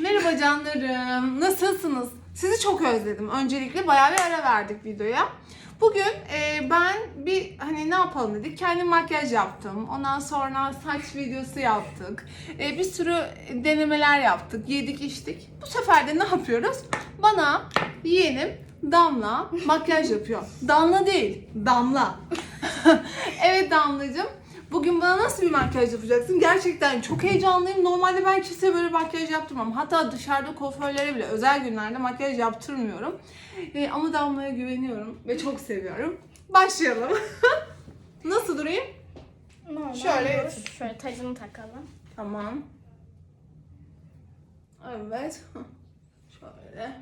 Merhaba canlarım. Nasılsınız? Sizi çok özledim. Öncelikle bayağı bir ara verdik videoya. Bugün e, ben bir hani ne yapalım dedik. Kendim makyaj yaptım. Ondan sonra saç videosu yaptık. E, bir sürü denemeler yaptık. Yedik içtik. Bu sefer de ne yapıyoruz? Bana yeğenim Damla makyaj yapıyor. Damla değil, Damla. evet Damlacığım. Bugün bana nasıl bir makyaj yapacaksın? Gerçekten çok heyecanlıyım. Normalde ben kimseye böyle makyaj yaptırmam. Hatta dışarıda kuaförlere bile özel günlerde makyaj yaptırmıyorum. Ee, ama Damla'ya güveniyorum ve çok seviyorum. Başlayalım. nasıl durayım? Normal Şöyle. olur. Şöyle tacını takalım. Tamam. Evet. Şöyle.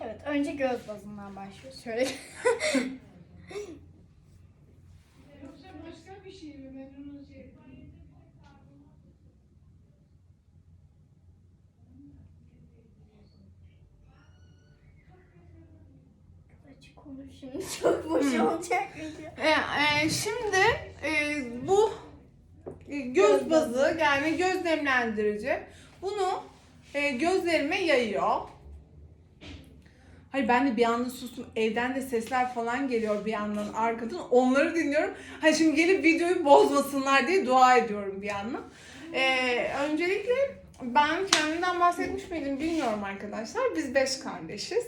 Evet önce göz bazından başlıyoruz. Şöyle. Bir şey mi? Ben onu şey... Şimdi çok boş olacak video. E, e, şimdi e, bu e, göz bazı yani göz nemlendirici bunu e, gözlerime yayıyor. Hayır ben de bir anda sustum. Evden de sesler falan geliyor bir yandan arkadan. Onları dinliyorum. Hani şimdi gelip videoyu bozmasınlar diye dua ediyorum bir yandan. E, öncelikle ben kendimden bahsetmiş miydim bilmiyorum arkadaşlar. Biz beş kardeşiz.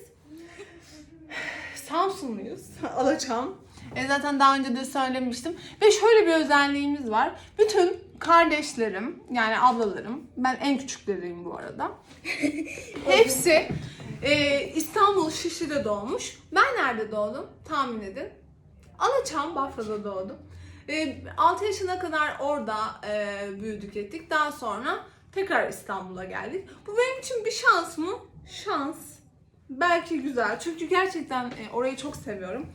Samsunluyuz. Alaçam. E zaten daha önce de söylemiştim. Ve şöyle bir özelliğimiz var. Bütün kardeşlerim yani ablalarım, ben en küçükleriyim bu arada. Hepsi e, İstanbul Şişli'de doğmuş. Ben nerede doğdum? Tahmin edin. Alaçam, Bafra'da doğdum. E, 6 yaşına kadar orada e, büyüdük ettik. Daha sonra tekrar İstanbul'a geldik. Bu benim için bir şans mı? Şans. Belki güzel. Çünkü gerçekten e, orayı çok seviyorum.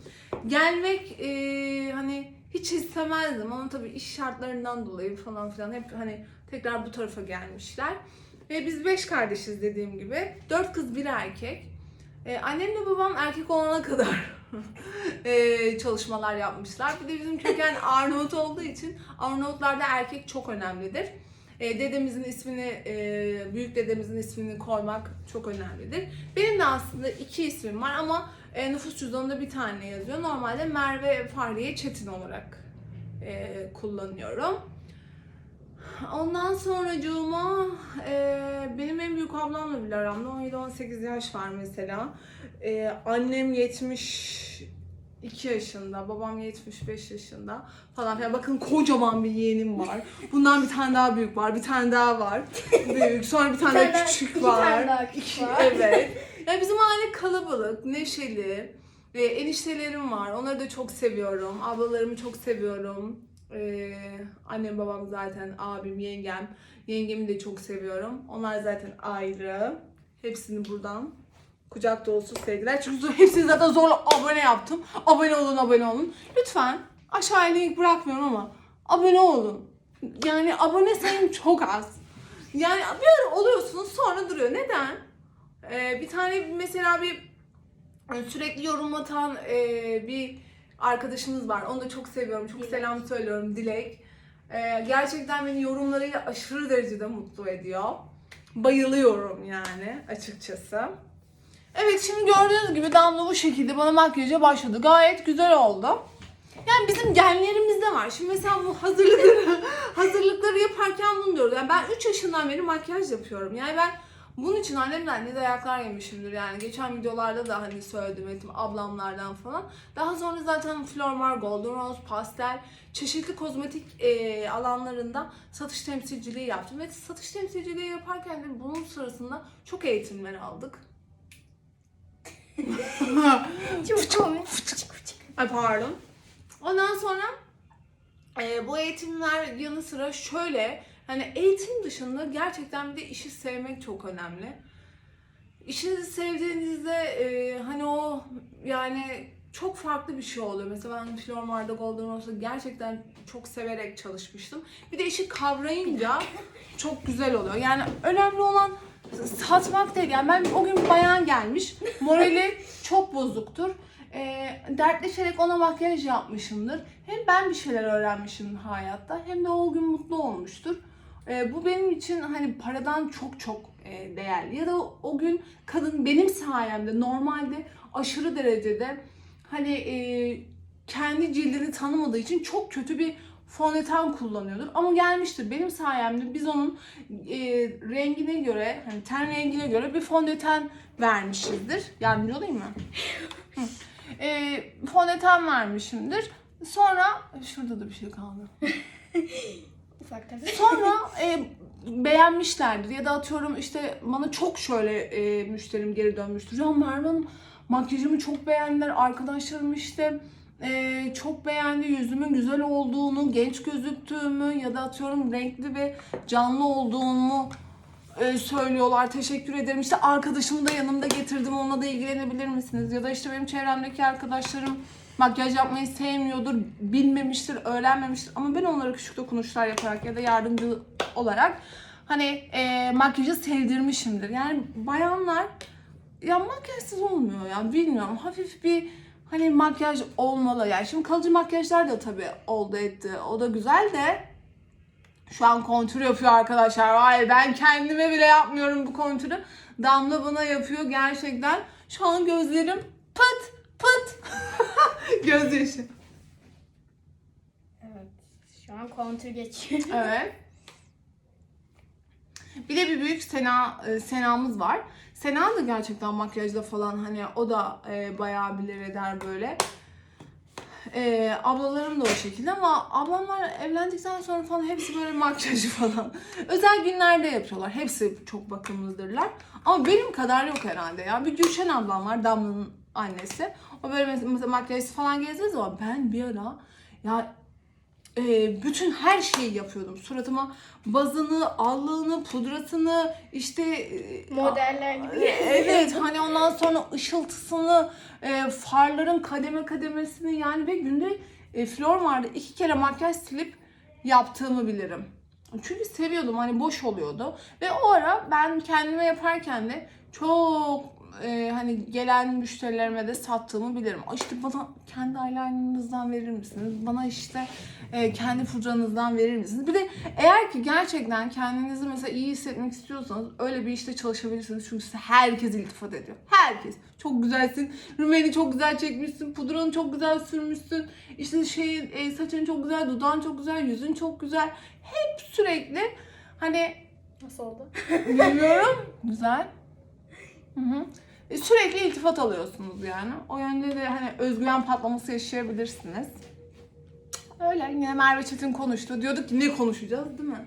Gelmek e, hani hiç istemezdim ama tabii iş şartlarından dolayı falan filan hep hani tekrar bu tarafa gelmişler. Ve biz beş kardeşiz dediğim gibi. Dört kız bir erkek. E, annemle babam erkek olana kadar e, çalışmalar yapmışlar. Bir de bizim köken Arnavut olduğu için Arnavutlarda erkek çok önemlidir. E, dedemizin ismini, e, büyük dedemizin ismini koymak çok önemlidir. Benim de aslında iki ismim var ama e, nüfus cüzdanında bir tane yazıyor. Normalde Merve Fahriye Çetin olarak e, kullanıyorum. Ondan sonracığıma e, benim en büyük ablamla bile aramda 17-18 yaş var mesela. E, annem 72 yaşında, babam 75 yaşında falan filan. Bakın kocaman bir yeğenim var. Bundan bir tane daha büyük var, bir tane daha var. Büyük, sonra bir tane, daha küçük var. tane daha küçük var. Evet. Yani bizim aile kalabalık, neşeli. Ve eniştelerim var. Onları da çok seviyorum. Ablalarımı çok seviyorum. Ee, annem babam zaten abim, yengem. Yengemi de çok seviyorum. Onlar zaten ayrı. Hepsini buradan kucak dolusu sevgiler. Çünkü hepsini zaten zorla abone yaptım. Abone olun, abone olun. Lütfen aşağıya link bırakmıyorum ama abone olun. Yani abone sayım çok az. Yani bir ara oluyorsunuz sonra duruyor. Neden? Ee, bir tane mesela bir hani sürekli yorum atan e, bir arkadaşımız var. Onu da çok seviyorum. Çok Dilek. selam söylüyorum Dilek. Ee, gerçekten beni yorumlarıyla aşırı derecede mutlu ediyor. Bayılıyorum yani açıkçası. Evet şimdi gördüğünüz gibi Damla bu şekilde bana makyaja başladı. Gayet güzel oldu. Yani bizim genlerimizde var. Şimdi mesela bu hazırlıkları, hazırlıkları yaparken bunu diyoruz. Yani ben 3 yaşından beri makyaj yapıyorum. Yani ben bunun için annemden ne dayaklar yemişimdir yani. Geçen videolarda da hani söyledim ettim ablamlardan falan. Daha sonra zaten Flormar, Golden Rose, Pastel çeşitli kozmetik e, alanlarında satış temsilciliği yaptım. Ve satış temsilciliği yaparken de bunun sırasında çok eğitimler aldık. Çok komik. Ay pardon. Ondan sonra e, bu eğitimler yanı sıra şöyle hani eğitim dışında gerçekten bir de işi sevmek çok önemli. İşinizi sevdiğinizde e, hani o yani çok farklı bir şey oluyor. Mesela ben Flormar'da Golden Rose'da gerçekten çok severek çalışmıştım. Bir de işi kavrayınca çok güzel oluyor. Yani önemli olan satmak değil. Yani ben o gün bayan gelmiş. Morali çok bozuktur. E, dertleşerek ona makyaj yapmışımdır. Hem ben bir şeyler öğrenmişim hayatta hem de o gün mutlu olmuştur. E, bu benim için hani paradan çok çok e, değerli. Ya da o, gün kadın benim sayemde normalde aşırı derecede hani e, kendi cildini tanımadığı için çok kötü bir fondöten kullanıyordur. Ama gelmiştir benim sayemde biz onun e, rengine göre, hani ten rengine göre bir fondöten vermişizdir. Yardımcı olayım mı? E, fondöten vermişimdir. Sonra şurada da bir şey kaldı. Ufak tabii. Sonra e, beğenmişlerdir ya da atıyorum işte bana çok şöyle e, müşterim geri dönmüştür. Ya Mervan makyajımı çok beğendiler. Arkadaşlarım işte e, çok beğendi yüzümün güzel olduğunu, genç gözüktüğümü ya da atıyorum renkli ve canlı olduğumu e, söylüyorlar. Teşekkür ederim. İşte arkadaşımı da yanımda getirdim. Onunla da ilgilenebilir misiniz? Ya da işte benim çevremdeki arkadaşlarım makyaj yapmayı sevmiyordur, bilmemiştir, öğrenmemiştir. Ama ben onlara küçük dokunuşlar yaparak ya da yardımcı olarak hani e, makyajı sevdirmişimdir. Yani bayanlar ya makyajsız olmuyor ya bilmiyorum. Hafif bir hani makyaj olmalı. Yani şimdi kalıcı makyajlar da tabii oldu etti. O da güzel de şu an kontür yapıyor arkadaşlar. Vay ben kendime bile yapmıyorum bu kontürü. Damla bana yapıyor gerçekten. Şu an gözlerim pıt pıt. Gözyaşı. Evet. Şu an kontür geçiyor. Evet. Bir de bir büyük Sena e, Sena'mız var. Sena da gerçekten makyajda falan hani o da e, bayağı bilir eder böyle. E, ablalarım da o şekilde ama ablamlar evlendikten sonra falan hepsi böyle makyajı falan. Özel günlerde yapıyorlar. Hepsi çok bakımlıdırlar. Ama benim kadar yok herhalde ya. Bir Gülşen ablam var Damla'nın annesi. O böyle mesela makyajı falan gezdiği zaman ben bir ara ya e, bütün her şeyi yapıyordum. Suratıma bazını, allığını, pudrasını, işte e, Modeller gibi. Evet hani ondan sonra ışıltısını, e, farların kademe kademesini yani ve günde e, flor vardı. iki kere makyaj silip yaptığımı bilirim. Çünkü seviyordum hani boş oluyordu. Ve o ara ben kendime yaparken de çok e, hani gelen müşterilerime de sattığımı bilirim. "Ay İşte bana kendi eyelinerınızdan verir misiniz? Bana işte e, kendi pudranızdan verir misiniz? Bir de eğer ki gerçekten kendinizi mesela iyi hissetmek istiyorsanız öyle bir işte çalışabilirsiniz. Çünkü size herkes iltifat ediyor. Herkes. Çok güzelsin. Rümeni çok güzel çekmişsin. Pudranı çok güzel sürmüşsün. İşte şey e, saçın çok güzel, dudağın çok güzel, yüzün çok güzel. Hep sürekli hani Nasıl oldu? Bilmiyorum. Güzel. Hı hı. E, Sürekli iltifat alıyorsunuz yani. O yönde de hani özgüven patlaması yaşayabilirsiniz. Öyle yine Merve Çetin konuştu. Diyorduk ki ne konuşacağız değil mi?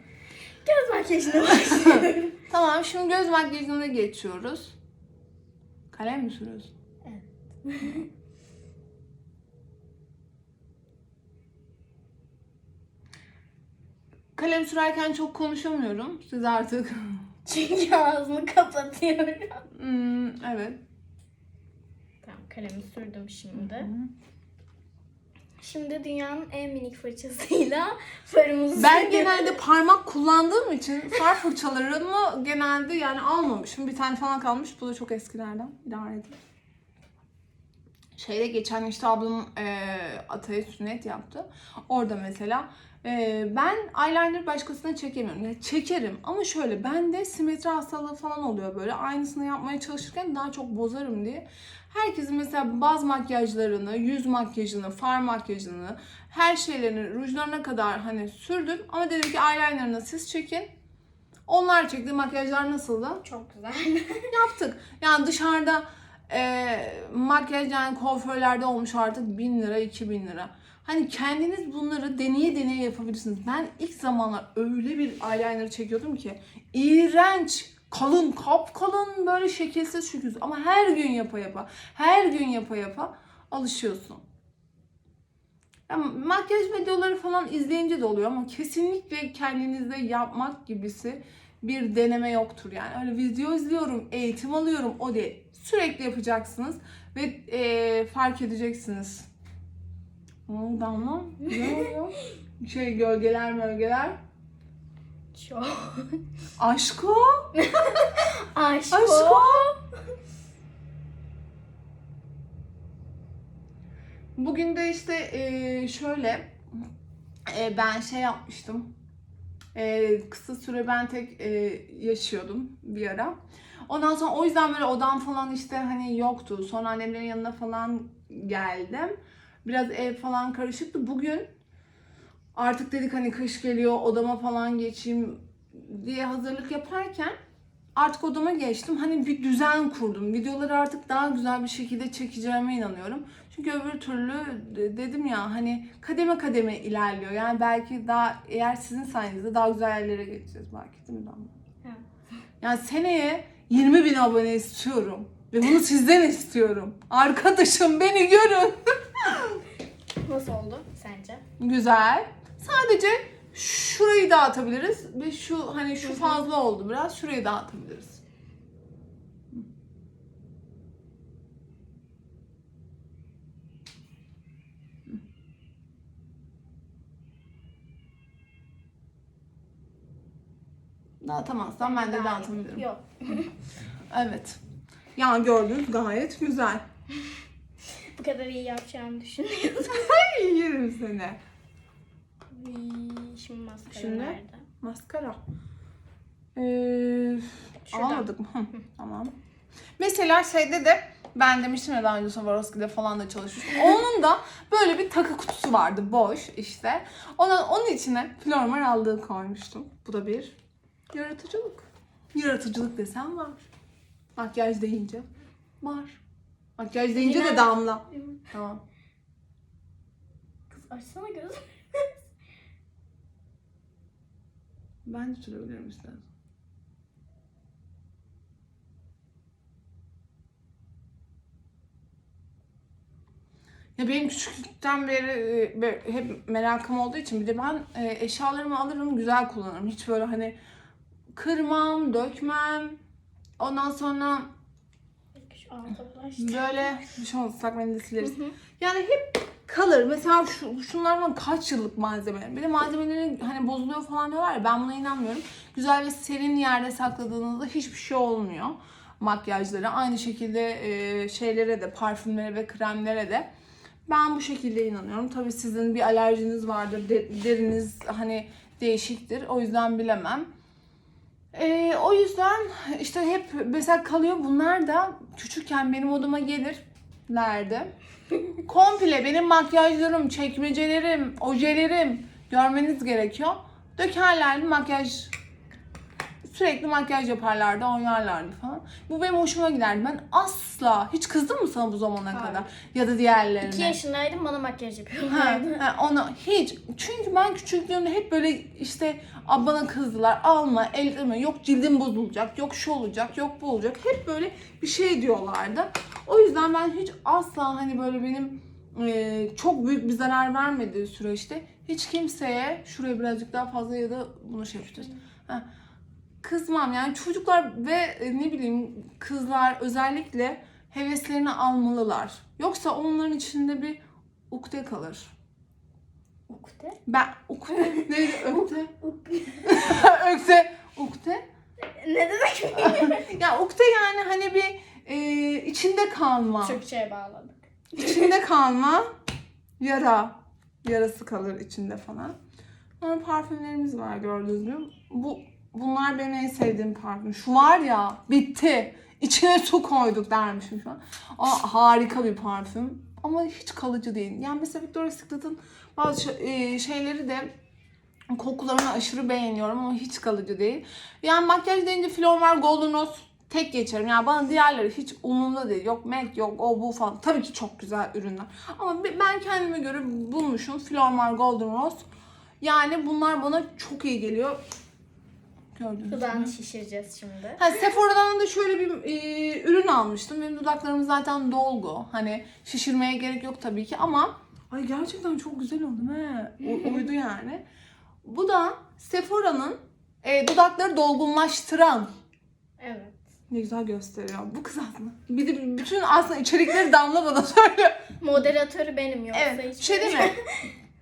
Göz makyajına başlıyorum. Tamam şimdi göz makyajına geçiyoruz. Kalem mi sürüyorsun? Evet. Kalem sürerken çok konuşamıyorum. Siz artık... Çünkü ağzımı kapatıyorum. Hmm, evet. Tamam kalemi sürdüm şimdi. Şimdi dünyanın en minik fırçasıyla farımızı Ben sürüyorum. genelde parmak kullandığım için far fırçalarımı genelde yani almamışım. Bir tane falan kalmış. Bu da çok eskilerden. İdare edin. Şeyde geçen işte ablam e, Atay'a sünnet yaptı. Orada mesela e, ben eyeliner başkasına çekemiyorum. Yani çekerim ama şöyle bende simetri hastalığı falan oluyor böyle. Aynısını yapmaya çalışırken daha çok bozarım diye. Herkesin mesela baz makyajlarını, yüz makyajını, far makyajını, her şeylerini, rujlarına kadar hani sürdüm. Ama dedim ki eyelinerını siz çekin. Onlar çekti. Makyajlar nasıldı? Çok güzel. Yaptık. Yani dışarıda e, makyaj yani kuaförlerde olmuş artık 1000 lira, 2000 lira. Hani kendiniz bunları deneye deneye yapabilirsiniz. Ben ilk zamanlar öyle bir eyeliner çekiyordum ki iğrenç, kalın, kapkalın böyle şekilsiz şüküz. Ama her gün yapa yapa, her gün yapa yapa alışıyorsun. Yani makyaj videoları falan izleyince de oluyor ama kesinlikle kendinizde yapmak gibisi bir deneme yoktur yani. Öyle video izliyorum, eğitim alıyorum o değil. Sürekli yapacaksınız ve eee, fark edeceksiniz. Oo, Damla ne oluyor? Şey gölgeler mölgeler. Çok. Aşko. Aşk Aşko. Bugün de işte eee, şöyle eee, ben şey yapmıştım. Ee, kısa süre ben tek e, yaşıyordum bir ara. Ondan sonra o yüzden böyle odam falan işte hani yoktu. Sonra annemlerin yanına falan geldim. Biraz ev falan karışıktı. Bugün artık dedik hani kış geliyor odama falan geçeyim diye hazırlık yaparken artık odama geçtim. Hani bir düzen kurdum. Videoları artık daha güzel bir şekilde çekeceğime inanıyorum. Çünkü öbür türlü de- dedim ya hani kademe kademe ilerliyor. Yani belki daha eğer sizin sayenizde daha güzel yerlere geçeceğiz belki değil mi Damla? Evet. Yani seneye 20 bin abone istiyorum. Ve bunu sizden istiyorum. Arkadaşım beni görün. Nasıl oldu sence? Güzel. Sadece şurayı dağıtabiliriz. Ve şu hani şu fazla oldu biraz. Şurayı dağıtabiliriz. Dağıtamazsam ben de dağıtabilirim. Yok. Evet. Yani gördünüz gayet güzel. Bu kadar iyi yapacağımı düşünmüyordum. Ay yerim seni. Şimdi maskara Şimdi? nerede? Maskara. Ee, Şurada. almadık mı? Hı, tamam. Mesela şeyde de ben demiştim ya daha önce Swarovski'de falan da çalışmıştım. Onun da böyle bir takı kutusu vardı boş işte. Ona, onun içine flormar aldığı koymuştum. Bu da bir yaratıcılık. Yaratıcılık desem var. Makyaj deyince var. Makyaj deyince de damla. Tamam. Kız açsana göz. Ben de sürebilirim istersen. Ya benim küçüklükten beri e, hep merakım olduğu için bir de ben e, eşyalarımı alırım güzel kullanırım. Hiç böyle hani kırmam, dökmem. Ondan sonra alta bulaştı. böyle bir şey olmaz ıslak mendil sileriz. Hı hı. Yani hep kalır. Mesela şu, şunlar falan kaç yıllık malzemeler. Bir de malzemeleri hani bozuluyor falan diyorlar ya ben buna inanmıyorum. Güzel ve serin yerde sakladığınızda hiçbir şey olmuyor makyajları. Aynı şekilde e, şeylere de parfümlere ve kremlere de. Ben bu şekilde inanıyorum. Tabii sizin bir alerjiniz vardır. de- deriniz hani değişiktir. O yüzden bilemem. E, o yüzden işte hep mesela kalıyor. Bunlar da küçükken benim odama gelirlerdi. Komple benim makyajlarım, çekmecelerim, ojelerim görmeniz gerekiyor. Dökerlerdi makyaj sürekli makyaj yaparlardı, oynarlardı falan. Bu benim hoşuma giderdi. Ben asla hiç kızdım mı sana bu zamana Hayır. kadar ya da diğerlerine? 2 yaşındaydım bana makyaj yapıyorlardı. ha, ona hiç. Çünkü ben küçüklüğümde hep böyle işte "Aa, bana kızdılar. Alma, elleme. Yok cildin bozulacak. Yok şu olacak. Yok bu olacak. Hep böyle bir şey diyorlardı. O yüzden ben hiç asla hani böyle benim e, çok büyük bir zarar vermediği süreçte hiç kimseye şuraya birazcık daha fazla ya da bunu şey yapacağız. Ha, kızmam yani çocuklar ve e, ne bileyim kızlar özellikle heveslerini almalılar. Yoksa onların içinde bir ukde kalır. Ukde. Ben ukde neydi ökte? ökte ukde? Ne demek? Ya ukde yani hani bir e, içinde kalma. Türkçe'ye bağladık. İçinde kalma yara. Yarası kalır içinde falan. Sonra parfümlerimiz var gördünüz mü? Bu bunlar benim en sevdiğim parfüm. Şu var ya bitti. İçine su koyduk dermişim şu an. Aa, harika bir parfüm. Ama hiç kalıcı değil. Yani mesela Victoria's Secret'ın bazı e, şeyleri de kokularını aşırı beğeniyorum ama hiç kalıcı değil. Yani makyaj deyince Flormar Golden Rose tek geçerim. Yani bana diğerleri hiç umurumda değil. Yok MAC yok o bu falan. Tabii ki çok güzel ürünler. Ama ben kendime göre bulmuşum Flormar Golden Rose. Yani bunlar bana çok iyi geliyor. Gördünüz mü? Dudağını şişireceğiz şimdi. Ha, Sephora'dan da şöyle bir e, ürün almıştım. Benim dudaklarım zaten dolgu. Hani şişirmeye gerek yok tabii ki ama ay gerçekten çok güzel oldu he. U- uydu yani. Bu da Sephora'nın e, dudakları dolgunlaştıran. Evet. Ne güzel gösteriyor. Bu kız aslında. Bir de bütün aslında içerikleri Damla bana söylüyor. Moderatörü benim yoksa Evet. hiç Şey değil mi?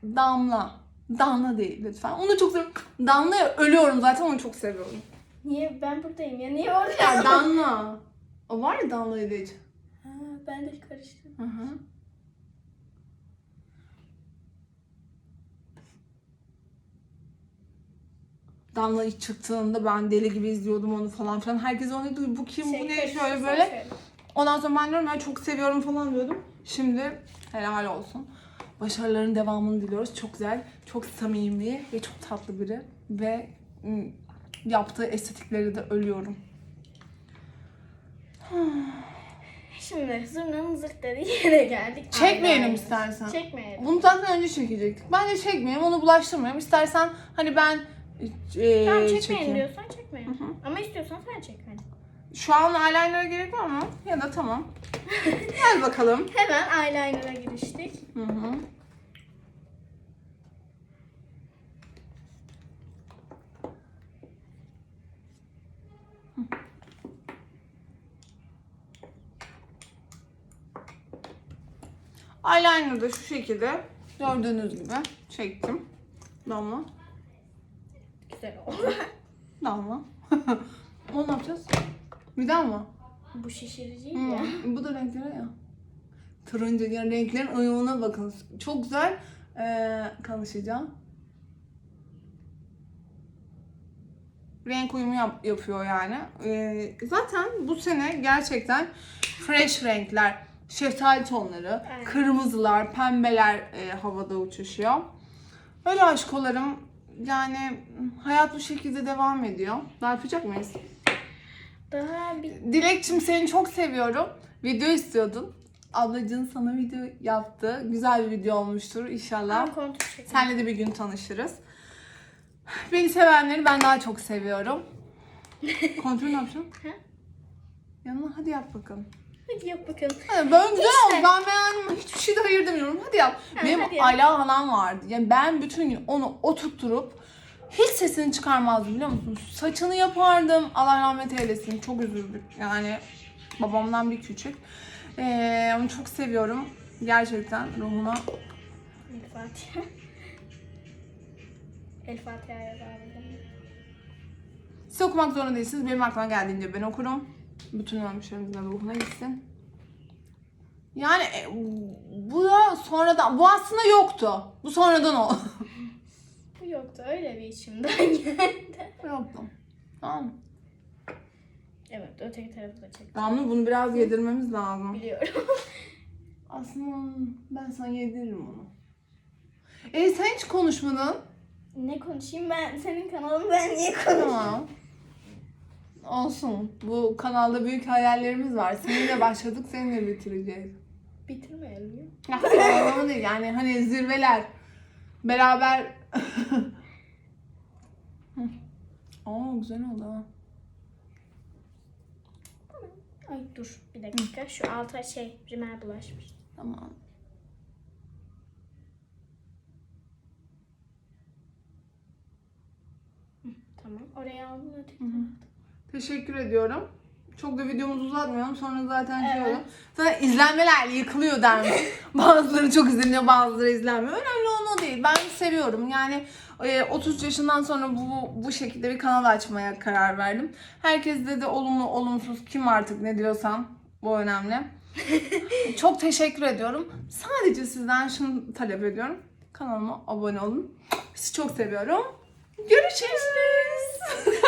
Damla. Damla değil lütfen. Onu çok seviyorum. Damla'ya ölüyorum zaten onu çok seviyorum. Niye ben buradayım ya? Niye orada? Ya Damla. O var ya Damla'yı da hiç. Ha, ben de karıştım. Hı hı. Damla ilk çıktığında ben deli gibi izliyordum onu falan filan. Herkes onu diyor bu kim bu ne Şey, şöyle böyle. Ondan sonra ben diyorum ben çok seviyorum falan diyordum. Şimdi helal olsun. Başarıların devamını diliyoruz. Çok güzel, çok samimi ve çok tatlı biri. Ve ım, yaptığı estetikleri de ölüyorum. Şimdi zurnanın zırt dediği yere geldik. Çekmeyelim Aynen. istersen. Çekmeyelim. Bunu zaten önce çekecektik. Bence çekmeyelim, onu bulaştırmayalım. İstersen hani ben e, Tamam çekmeyelim çekeyim. diyorsan çekmeyelim. Ama istiyorsan sen çek hadi. Şu an eyeliner'a gerek var mı? Ya da tamam. Gel bakalım. Hemen eyeliner'a giriştik. Hı hı. Eyeliner'ı da şu şekilde gördüğünüz gibi çektim. Damla. Güzel oldu. Damla. Onu ne yapacağız? Bir daha mı? Bu şişirici ya. Bu da renkleri ya. Turuncu yani renklerin uyumuna bakın. Çok güzel ee, çalışacağım. Renk uyumu yap- yapıyor yani. Ee, zaten bu sene gerçekten fresh renkler, şeftali tonları, Aynen. kırmızılar, pembeler e, havada uçuşuyor. Öyle aşkolarım. Yani hayat bu şekilde devam ediyor. Daha yapacak mıyız? Daha bir Dilekçim seni çok seviyorum. Video istiyordun. Ablacığın sana video yaptı. Güzel bir video olmuştur inşallah. Senle de bir gün tanışırız. Beni sevenleri ben daha çok seviyorum. Kontrol ne yapacaksın? Ha? Yanına hadi yap bakalım. Hadi yap bakalım. Hadi böyle güzel İşte. Ben beğendim. Hiçbir şey de hayır demiyorum. Hadi yap. Ha, Benim hadi. Ala halam vardı. Yani ben bütün gün onu oturtturup hiç sesini çıkarmazdım biliyor musun? Saçını yapardım. Allah rahmet eylesin. Çok üzüldük. Yani babamdan bir küçük. Ee, onu çok seviyorum. Gerçekten ruhuna. El Fatiha. El. Siz okumak zorunda değilsiniz. Benim aklıma geldiğince ben okurum. Bütün ölmüşlerimizin ruhuna gitsin. Yani e, bu da sonradan, bu aslında yoktu. Bu sonradan o. Bu yoktu öyle bir içimden geldi. yoktu. Tamam? Evet öteki tarafı da çek. Damla bunu biraz yedirmemiz lazım. Biliyorum. Aslında ben sana yediririm onu. E sen hiç konuşmadın. ne konuşayım ben senin kanalın ben niye konuşayım? Tamam. Olsun. Bu kanalda büyük hayallerimiz var. Seninle başladık, seninle bitireceğiz. Bitirmeyelim ya. Ya, değil yani hani zirveler. Beraber... Aa güzel oldu ha. Ay dur bir dakika şu alta şey rimel bulaşmış. Tamam. Tamam oraya aldım Hı hı. Teşekkür ediyorum. Çok da videomuzu uzatmayalım. Sonra zaten şey Evet. olur. Zaten izlenmeler yıkılıyor dermiş. bazıları çok izleniyor, bazıları izlenmiyor. Önemli olan o değil. Ben seviyorum. Yani e, 30 yaşından sonra bu bu şekilde bir kanal açmaya karar verdim. Herkeste de olumlu, olumsuz kim artık ne diyorsam bu önemli. çok teşekkür ediyorum. Sadece sizden şunu talep ediyorum. Kanalıma abone olun. Sizi çok seviyorum. Görüşürüz.